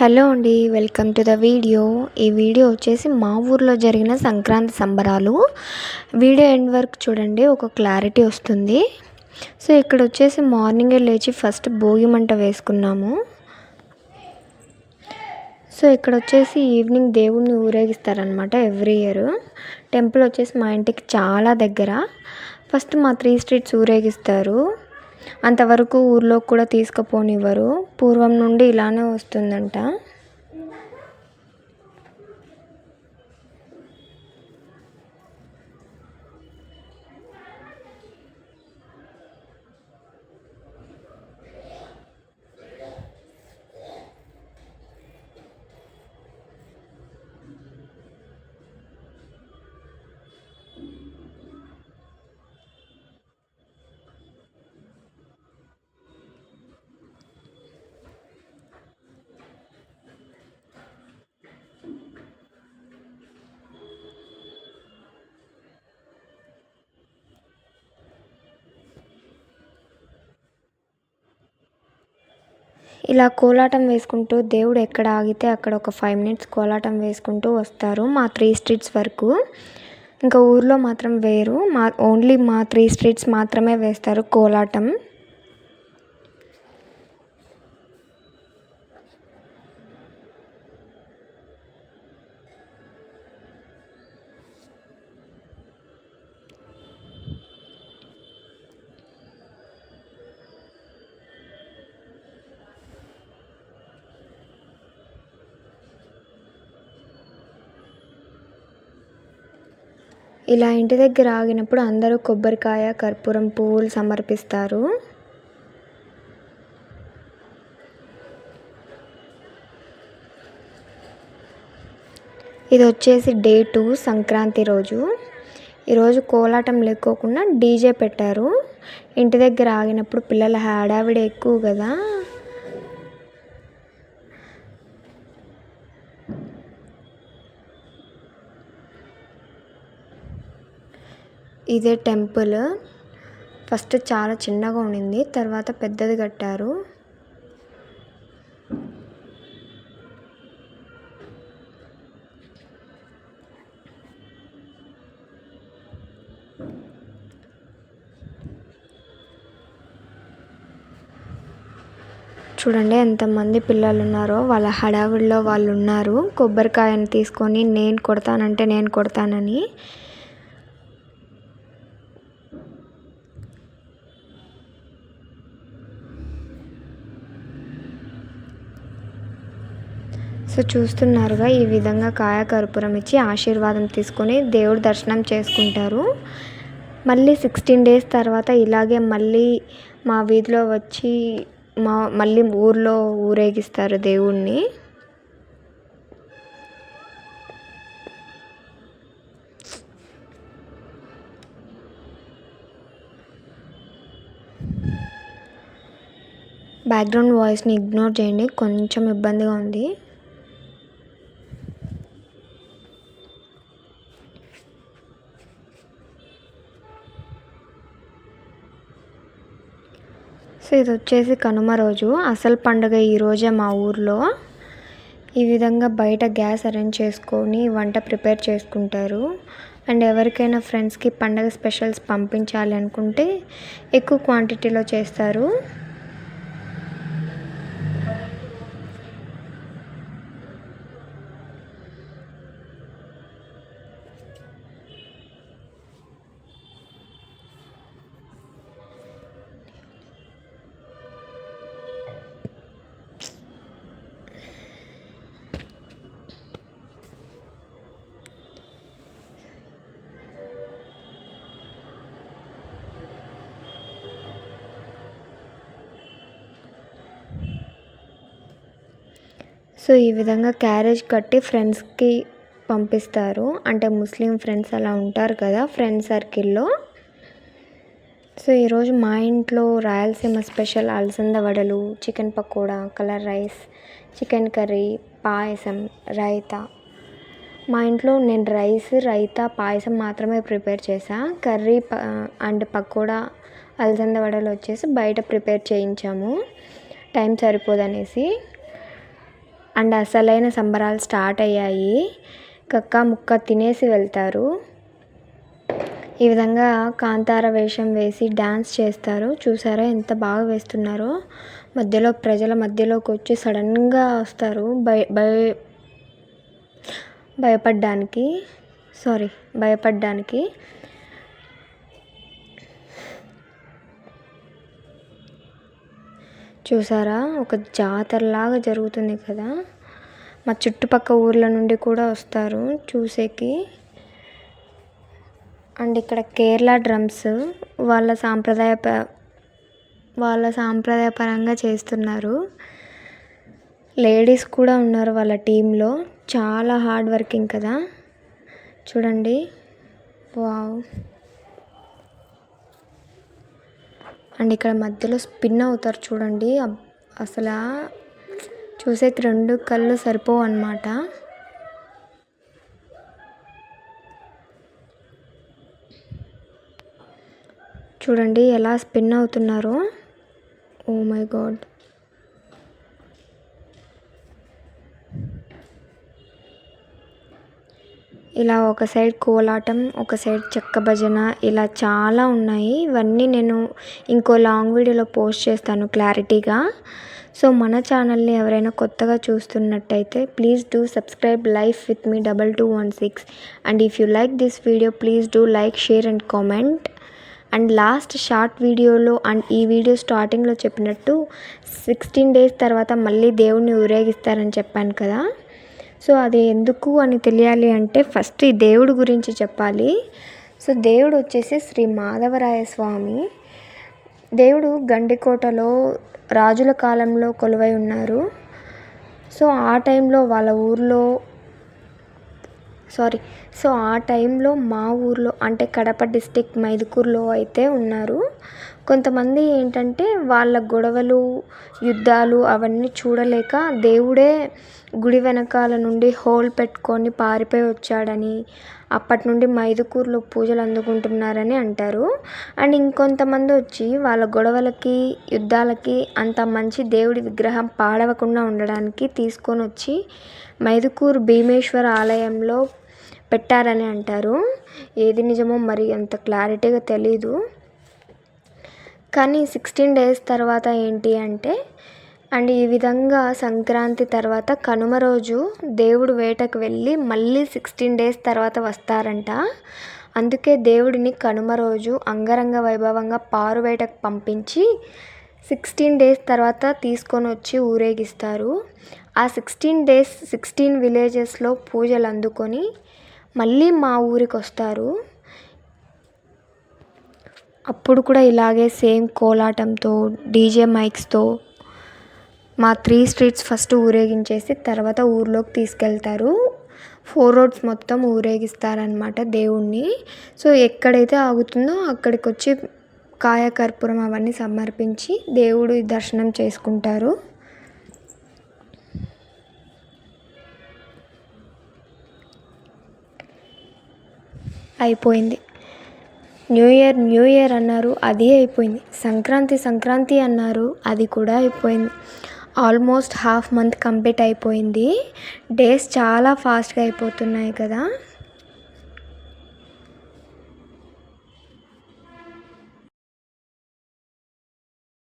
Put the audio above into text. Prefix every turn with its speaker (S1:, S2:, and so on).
S1: Hello అండి welcome to the video. ఈ video వచ్చేసి మా ఊర్లో జరిగిన సంక్రాంతి సంబరాలు. వీడియో ఎండ్ వరకు చూడండి ఒక క్లారిటీ వస్తుంది. సో ఇక్కడ వచ్చేసి మార్నింగే లేచి ఫస్ట్ భోగి మంట వేసుకున్నాము. సో ఇక్కడ వచ్చేసి ఈవినింగ్ దేవుడిని ఊరేగిస్తారనమాట ఎవ్రీ ఇయర్. టెంపుల్ వచ్చేసి మా ఇంటికి చాలా దగ్గర. ఫస్ట్ మా త్రీ స్ట్రీట్స్ ఊరేగిస్తారు. అంతవరకు ఊర్లోకి కూడా తీసుకుపోనివ్వరు. పూర్వం నుండి ఇలానే వస్తుందంట. ఇలా కోలాటం వేసుకుంటూ దేవుడు ఎక్కడ ఆగితే అక్కడ ఒక ఫైవ్ మినిట్స్ కోలాటం వేసుకుంటూ వస్తారు మా త్రీ స్ట్రీట్స్ వరకు. ఇంకా ఊర్లో మాత్రం వేరు. మా ఓన్లీ మా త్రీ స్ట్రీట్స్ మాత్రమే వేస్తారు కోలాటం. ఇలా ఇంటి దగ్గర ఆగినప్పుడు అందరూ కొబ్బరికాయ కర్పూరం పువ్వులు సమర్పిస్తారు. ఇది వచ్చేసి డే టూ సంక్రాంతి రోజు. ఈరోజు కోలాటం లేకోకుండా డీజే పెట్టారు. ఇంటి దగ్గర ఆగినప్పుడు పిల్లల హడావిడి ఎక్కువ కదా. ఇదే టెంపుల్. ఫస్ట్ చాలా చిన్నగా ఉండింది తర్వాత పెద్దది కట్టారు. చూడండి ఎంతమంది పిల్లలు ఉన్నారో వాళ్ళ హడావిడిలో వాళ్ళు ఉన్నారు కొబ్బరికాయని తీసుకొని నేను కొడతానంటే నేను కొడతానని. సో చూస్తున్నారుగా ఈ విధంగా కాయ కర్పూరం ఇచ్చి ఆశీర్వాదం తీసుకొని దేవుడు దర్శనం చేసుకుంటారు. మళ్ళీ సిక్స్టీన్ డేస్ తర్వాత ఇలాగే మళ్ళీ మా వీధిలో వచ్చి మా మళ్ళీ ఊర్లో ఊరేగిస్తారు దేవుణ్ణి. బ్యాక్గ్రౌండ్ వాయిస్ని ఇగ్నోర్ చేయండి కొంచెం ఇబ్బందిగా ఉంది. సో ఇది వచ్చేసి కనుమ రోజు. అసలు పండుగ ఈరోజే మా ఊర్లో. ఈ విధంగా బయట గ్యాస్ అరేంజ్ చేసుకొని వంట ప్రిపేర్ చేసుకుంటారు. అండ్ ఎవరికైనా ఫ్రెండ్స్కి పండగ స్పెషల్స్ పంపించాలి అనుకుంటే ఎక్కువ క్వాంటిటీలో చేస్తారు. సో ఈ విధంగా క్యారేజ్ కట్టి ఫ్రెండ్స్కి పంపిస్తారు. అంటే ముస్లిం ఫ్రెండ్స్ అలా ఉంటారు కదా ఫ్రెండ్ సర్కిల్లో. సో ఈరోజు మా ఇంట్లో రాయలసీమ స్పెషల్ అలసంద వడలు chicken pakoda colour rice chicken curry payasam raita. మా ఇంట్లో నేను రైస్ రైతా పాయసం మాత్రమే ప్రిపేర్ చేశా. కర్రీ అండ్ పకోడా అలసంద వడలు వచ్చేసి బయట ప్రిపేర్ చేయించాము. టైం సరిపోదనేసి. అండ్ అసలైన సంబరాలు స్టార్ట్ అయ్యాయి. కక్క ముక్క తినేసి వెళ్తారు. ఈ విధంగా కాంతార వేషం వేసి డ్యాన్స్ చేస్తారు. చూసారా ఎంత బాగా వేస్తున్నారో. మధ్యలో ప్రజల మధ్యలోకి వచ్చి సడన్గా వస్తారు. భయ భయ భయపడ్డానికి సారీ భయపడ్డానికి. చూసారా? ఒక జాతరలాగా జరుగుతుంది కదా? మా చుట్టుపక్క ఊర్ల నుండి కూడా వస్తారు చూసేకి. అండ్ ఇక్కడ కేరళ డ్రమ్స్ వాళ్ళ సాంప్రదాయ వాళ్ళ సాంప్రదాయపరంగా చేస్తున్నారు. లేడీస్ కూడా ఉన్నారు వాళ్ళ టీంలో. చాలా హార్డ్ వర్కింగ్ కదా? చూడండి. వావ్. అండ్ ఇక్కడ మధ్యలో స్పిన్ అవుతారు చూడండి. అసలు చూసేకి రెండు కళ్ళు సరిపోవు అనమాట చూడండి ఎలా స్పిన్ అవుతున్నారో. Oh my god. ఇలా ఒక సైడ్ కోలాటం ఒక సైడ్ చెక్క భజన ఇలా చాలా ఉన్నాయి. ఇవన్నీ నేను ఇంకో లాంగ్ వీడియోలో పోస్ట్ చేస్తాను క్లారిటీగా. సో మన ఛానల్ని ఎవరైనా కొత్తగా చూస్తున్నట్టయితే please do subscribe life with me double two one six. And if you like this video please do like share and comment. And last short వీడియోలో అండ్ ఈ వీడియో స్టార్టింగ్లో చెప్పినట్టు సిక్స్టీన్ డేస్ తర్వాత మళ్ళీ దేవుణ్ణి ఊరేగిస్తారని చెప్పాను కదా. సో అది ఎందుకు అని తెలియాలి అంటే ఫస్ట్ ఈ దేవుడు గురించి చెప్పాలి. సో దేవుడు వచ్చేసి శ్రీ మాధవరాయ స్వామి. దేవుడు గండికోటలో రాజుల కాలంలో కొలువై ఉన్నారు. సో ఆ టైంలో వాళ్ళ ఊర్లో సారీ సో ఆ టైంలో మా ఊర్లో అంటే కడప డిస్టిక్ మైదుకూరులో అయితే ఉన్నారు. కొంతమంది ఏంటంటే వాళ్ళ గొడవలు యుద్ధాలు అవన్నీ చూడలేక దేవుడే గుడి వెనకాల నుండి హోల్ పెట్టుకొని పారిపోయి వచ్చాడని అప్పటి నుండి మైదుకూరులో పూజలు అందుకుంటున్నారని అంటారు. అండ్ ఇంకొంతమంది వచ్చి వాళ్ళ గొడవలకి యుద్ధాలకి అంత మంచి దేవుడి విగ్రహం పాడవకుండా ఉండడానికి తీసుకొని వచ్చి మైదుకూరు భీమేశ్వర ఆలయంలో పెట్టారని అంటారు. ఏది నిజమో మరి అంత క్లారిటీగా తెలీదు. కానీ సిక్స్టీన్ డేస్ తర్వాత ఏంటి అంటే అండ్ ఈ విధంగా సంక్రాంతి తర్వాత కనుమ రోజు దేవుడు వేటకు వెళ్ళి మళ్ళీ సిక్స్టీన్ డేస్ తర్వాత వస్తారంట. అందుకే దేవుడిని కనుమ రోజు అంగరంగ వైభవంగా పారు వేటకు పంపించి సిక్స్టీన్ డేస్ తర్వాత తీసుకొని వచ్చి ఊరేగిస్తారు. ఆ సిక్స్టీన్ డేస్ సిక్స్టీన్ విలేజెస్లో పూజలు అందుకొని మళ్ళీ మా ఊరికి వస్తారు. అప్పుడు కూడా ఇలాగే సేమ్ కోలాటంతో డీజే మైక్స్తో మా త్రీ స్ట్రీట్స్ ఫస్ట్ ఊరేగించేసి తర్వాత ఊర్లోకి తీసుకెళ్తారు. ఫోర్ రోడ్స్ మొత్తం ఊరేగిస్తారనమాట దేవుణ్ణి. సో ఎక్కడైతే ఆగుతుందో అక్కడికి వచ్చి కాయకర్పూరం అవన్నీ సమర్పించి దేవుడు దర్శనం చేసుకుంటారు. అయిపోయింది. న్యూ ఇయర్ న్యూ ఇయర్ అన్నారు అది అయిపోయింది. సంక్రాంతి సంక్రాంతి అన్నారు అది కూడా అయిపోయింది. ఆల్మోస్ట్ హాఫ్ మంత్ కంప్లీట్ అయిపోయింది. డేస్ చాలా ఫాస్ట్గా అయిపోతున్నాయి కదా.